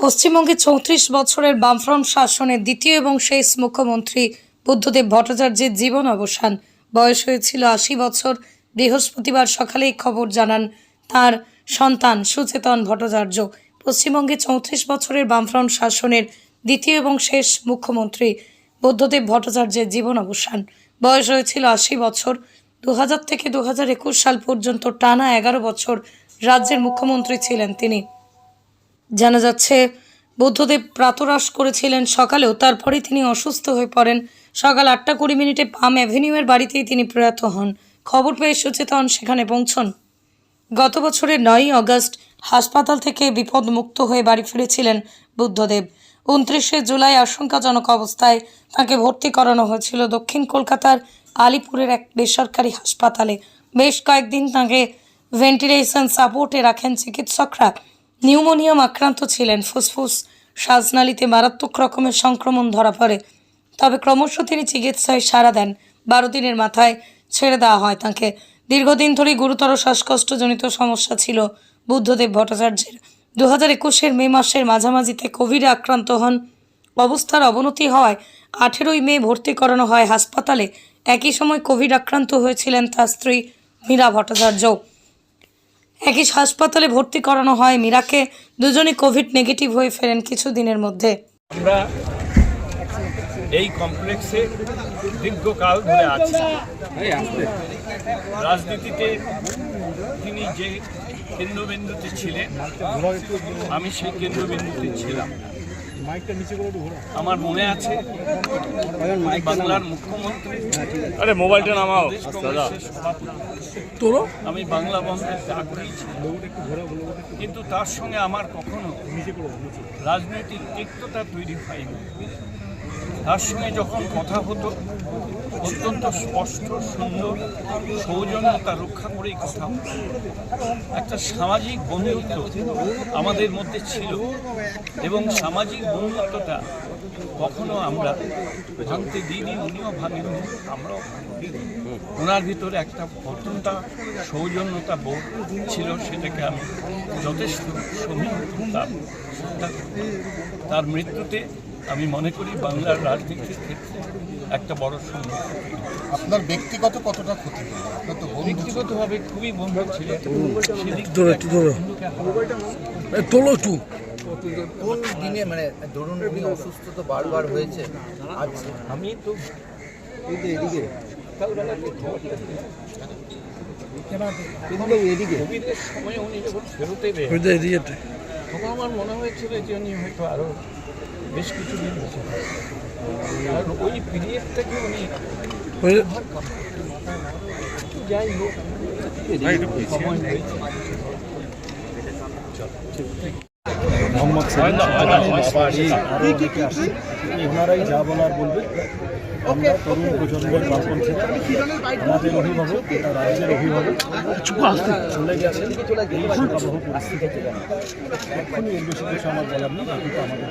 পশ্চিমবঙ্গে চৌত্রিশ বছরের বামফ্রন্ট শাসনের দ্বিতীয় এবং শেষ মুখ্যমন্ত্রী বুদ্ধদেব ভট্টাচার্যের জীবন অবসান। বয়স হয়েছিল আশি বছর। বৃহস্পতিবার সকালে এই খবর জানান তার সন্তান সুচেতন ভট্টাচার্য। পশ্চিমবঙ্গে চৌত্রিশ বছরের বামফ্রন্ট শাসনের দ্বিতীয় এবং শেষ মুখ্যমন্ত্রী বুদ্ধদেব ভট্টাচার্যের জীবন অবসান। বয়স হয়েছিল আশি বছর। দু হাজার থেকে দু হাজার একুশ সাল পর্যন্ত টানা এগারো বছর রাজ্যের মুখ্যমন্ত্রী ছিলেন তিনি। জানা যাচ্ছে, বুদ্ধদেব প্রাতরাস করেছিলেন সকালেও তারপরে তিনি অসুস্থ হয়ে পড়েন। সকাল আটটা কুড়ি মিনিটে পাম অ্যাভিনিউয়ের বাড়িতেই তিনি প্রয়াত হন। খবর পেয়ে সুচেতন সেখানে পৌঁছন। গত বছরের নয়ই অগস্ট হাসপাতাল থেকে বিপদমুক্ত হয়ে বাড়ি ফিরেছিলেন বুদ্ধদেব। উনত্রিশে জুলাই আশঙ্কাজনক অবস্থায় তাকে ভর্তি করানো হয়েছিল দক্ষিণ কলকাতার আলিপুরের এক বেসরকারি হাসপাতালে। বেশ কয়েকদিন তাকে ভেন্টিলেশন সাপোর্টে রাখেন চিকিৎসকরা। নিউমোনিয়াম আক্রান্ত ছিলেন ফুসফুস শ্বাসনালীতে মারাত্মক রকমের সংক্রমণ ধরা পড়ে। তবে ক্রমশ তিনি চিকিৎসায় সাড়া দেন। বারো দিনের মাথায় ছেড়ে দেওয়া হয় তাঁকে। দীর্ঘদিন ধরে গুরুতর শ্বাসকষ্টজনিত সমস্যা ছিল বুদ্ধদেব ভট্টাচার্যের। দু হাজার একুশের মে মাসের মাঝামাঝিতে কোভিডে আক্রান্ত হন। অবস্থার অবনতি হওয়ায় আঠেরোই মে ভর্তি করানো হয় হাসপাতালে। একই সময় কোভিড আক্রান্ত হয়েছিলেন তার স্ত্রী মীরা ভট্টাচার্য একই হাসপাতালে ভর্তি করানো হয় মীরাকে। দুজনে কোভিড নেগেটিভ হয়ে ফেরেন কিছুদিনের মধ্যে। আমরা এই কমপ্লেক্সে দীর্ঘকাল ধরে আছি। রাজনীতিতে তিনি যে কেন্দ্রবিন্দুতে ছিলেন, আমি সেই কেন্দ্রবিন্দুতে ছিলাম আমার মনে আছে বাংলার মুখ্যমন্ত্রী। আরে মোবাইলটা নামাও দাদা। কংগ্রেসের আমি বাংলা বন্ধের কিন্তু তার সঙ্গে আমার কখনো রাজনৈতিক তিক্ততা তৈরি হয়নি। তার সঙ্গে যখন কথা হতো, অত্যন্ত স্পষ্ট, সুন্দর সৌজন্যতা রক্ষা করেই কথা হতো একটা সামাজিক বন্ধুত্ব আমাদের মধ্যে ছিল এবং সামাজিক বন্ধুত্বটা কখনো আমরা ভাঙতে দিইনি, উনিও ভাঙেনি আমরাও ওনার ভিতরে একটা অত্যন্ত সৌজন্যতা বোধ ছিল, সেটাকে আমি যথেষ্ট সমীহ। তার মৃত্যুতে আমি মনে করি বাংলার রাজনীতির ক্ষেত্রে একটা বড় সমস্যা আপনার ব্যক্তিগত কতটা ক্ষতি ব্যক্তিগতভাবে খুবই বন্ধু ছিলেন। তোলো একটু। কোন দিনে মানে ধরুন উনি অসুস্থ তো বারবার হয়েছে আজ? আমি তো এদিকে। কোভিডের সময় উনি যখন ফেরোতে তখন আমার মনে হয়েছিল যে উনি হয়তো আরও বেশ কিছু দিন বেঁচে থাকবেন। আর ওই পিরিয়ডটাকে উনি ওই ব্যবহার করতেন। যাই হোক সময় হয়েছে মোহাম্মদ সেলিম বাড়ি আরও অনেকে আসছে ওনারাই যা বলার বলবে আমরা তরুণ প্রজন্মের বামপন্থীরা আমাদের অভিভাবক এটা রাজ্যের অভিভাবক। চলে গেছে। এই শোকাবহ পরিস্থিতিতে এক্ষুনি এর বেশি কিছু আমার বলার নেই বাকিটা আমাদের